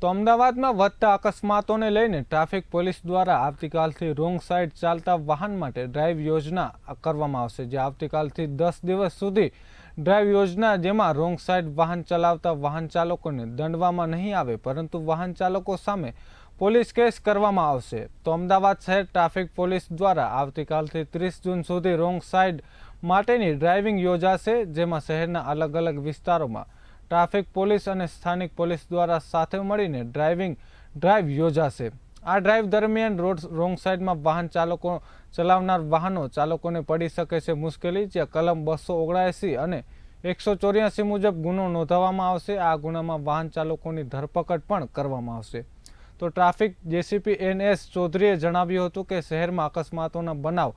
તો અમદાવાદમાં વધતા અકસ્માતોને લઈને ટ્રાફિક પોલીસ દ્વારા આવતીકાલથી રોંગ સાઈડ ચાલતા વાહન માટે ડ્રાઈવ યોજના કરવામાં આવશે, જે આવતીકાલથી દસ દિવસ સુધી ડ્રાઈવ યોજના જેમાં રોંગ સાઈડ વાહન ચલાવતા વાહન ચાલકોને દંડવામાં નહીં આવે, પરંતુ વાહન ચાલકો સામે પોલીસ કેસ કરવામાં આવશે. તો અમદાવાદ શહેર ટ્રાફિક પોલીસ દ્વારા આવતીકાલથી ત્રીસ જૂન સુધી રોંગ સાઈડ માટેની ડ્રાઇવિંગ યોજાશે, જેમાં શહેરના અલગ અલગ વિસ્તારોમાં ટ્રાફિક પોલીસ અને સ્થાનિક પોલીસ દ્વારા સાથે મળીને ડ્રાઇવિંગ ડ્રાઈવ યોજાશે. આ ડ્રાઈવ દરમિયાન રોડ રોંગ સાઇડમાં વાહન ચાલકો ચલાવનાર વાહનો ચાલકોને પડી શકે છે મુશ્કેલી, જ્યાં કલમ બસો ઓગણસી અને એકસો ચોર્યાસી મુજબ ગુનો નોંધાવવામાં આવશે. આ ગુનામાં વાહન ચાલકોની ધરપકડ પણ કરવામાં આવશે. તો ટ્રાફિક જેસીપી એન એસ ચૌધરીએ જણાવ્યું હતું કે શહેરમાં અકસ્માતોના બનાવ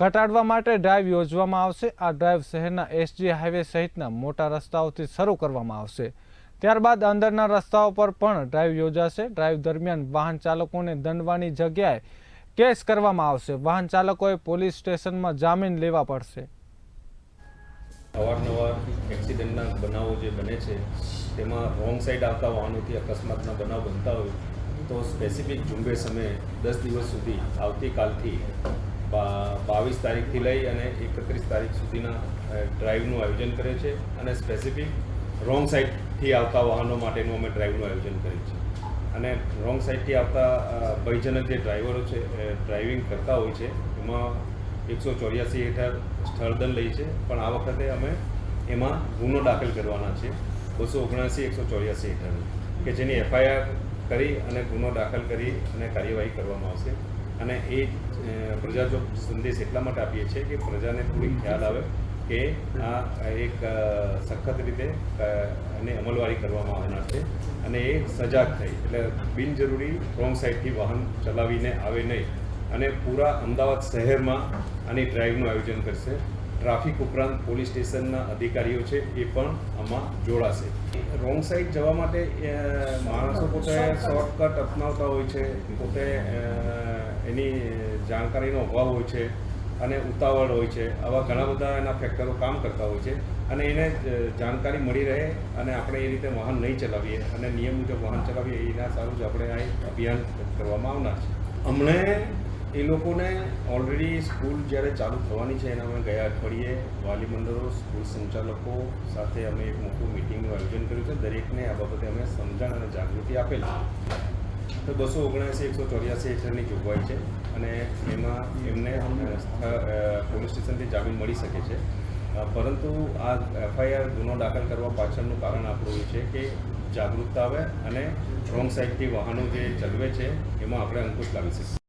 ઘટાડવા માટે ડ્રાઈવ યોજવામાં આવશે. આ ડ્રાઈવ શહેરના એસજી હાઈવે સહિતના મોટા રસ્તાઓથી શરૂ કરવામાં આવશે. ત્યારબાદ અંદરના રસ્તાઓ પર પણ ડ્રાઈવ યોજાશે. ડ્રાઈવ દરમિયાન વાહન ચાલકોને દંડવાની જગ્યાએ કેસ કરવામાં આવશે. વાહન ચાલકોએ પોલીસ સ્ટેશનમાં જામીન લેવા પડશે. અવારનવાર એક્સિડન્ટના બનાવો જે બને છે, તેમાં રોંગ સાઈડ આવતા વાહનોથી અકસ્માતના બનાવ બનતા હોય તો સ્પેસિફિક ઝુંબેશ અમે દસ દિવસ સુધી આવતીકાલથી બાવીસ તારીખથી લઈ અને એકત્રીસ તારીખ સુધીના ડ્રાઈવનું આયોજન કરે છે અને સ્પેસિફિક રોંગ સાઈડથી આવતા વાહનો માટેનું અમે ડ્રાઈવનું આયોજન કરીએ છીએ. અને રોંગ સાઈડથી આવતા ભયજનક જે ડ્રાઈવરો છે ડ્રાઇવિંગ કરતા હોય છે, એમાં એકસો ચોર્યાસી હેઠળ સ્થળદંડ લઈ છે, પણ આ વખતે અમે એમાં ગુનો દાખલ કરવાના છે બસો ઓગણસી, એકસો ચોર્યાસી હેઠળ કે જેની એફઆઈઆર કરી અને ગુનો દાખલ કરી અને કાર્યવાહી કરવામાં આવશે. અને એ પ્રજા જો સંદેશ એટલા માટે આપીએ છીએ કે પ્રજાને થોડી ખ્યાલ આવે કે આ એક સખત રીતે અને અમલવારી કરવામાં આવનાર છે અને એ સજાગ થઈ. એટલે બિનજરૂરી રોંગ સાઈડથી વાહન ચલાવીને આવે નહીં અને પૂરા અમદાવાદ શહેરમાં આની ડ્રાઈવનું આયોજન કરશે. ટ્રાફિક ઉપરાંત પોલીસ સ્ટેશનના અધિકારીઓ છે એ પણ આમાં જોડાશે. રોંગ સાઈડ જવા માટે માણસો પોતે શોર્ટકટ અપનાવતા હોય છે. પોતે એની જાણકારીનો અભાવ હોય છે અને ઉતાવળ હોય છે, આવા ઘણા બધા એના ફેક્ટરો કામ કરતા હોય છે અને એને જાણકારી મળી રહે અને આપણે એ રીતે વાહન નહીં ચલાવીએ અને નિયમ મુજબ વાહન ચલાવીએ એના સારું જ આપણે આ અભિયાન કરવામાં આવનાર છે. હમણે એ લોકોને ઓલરેડી સ્કૂલ જ્યારે ચાલુ થવાની છે, એના અમે ગયા અઠવાડિયે વાલી મંડળો સ્કૂલ સંચાલકો સાથે અમે એક મોટું મિટિંગનું આયોજન કર્યું છે. દરેકને આ બાબતે અમે સમજણ અને જાગૃતિ આપેલ તો બસો ઓગણસી, એકસો ચોર્યાસી હેઠળની જોગવાઈ છે અને એમાં એમને પોલીસ સ્ટેશનથી જામીન મળી શકે છે. પરંતુ આ એફઆઈઆર ગુનો દાખલ કરવા પાછળનું કારણ આપણું એ છે કે જાગૃતતા આવે અને રોંગ સાઈડથી વાહનો જે ચલવે છે, એમાં આપણે અંકુશ લાવી શકીએ.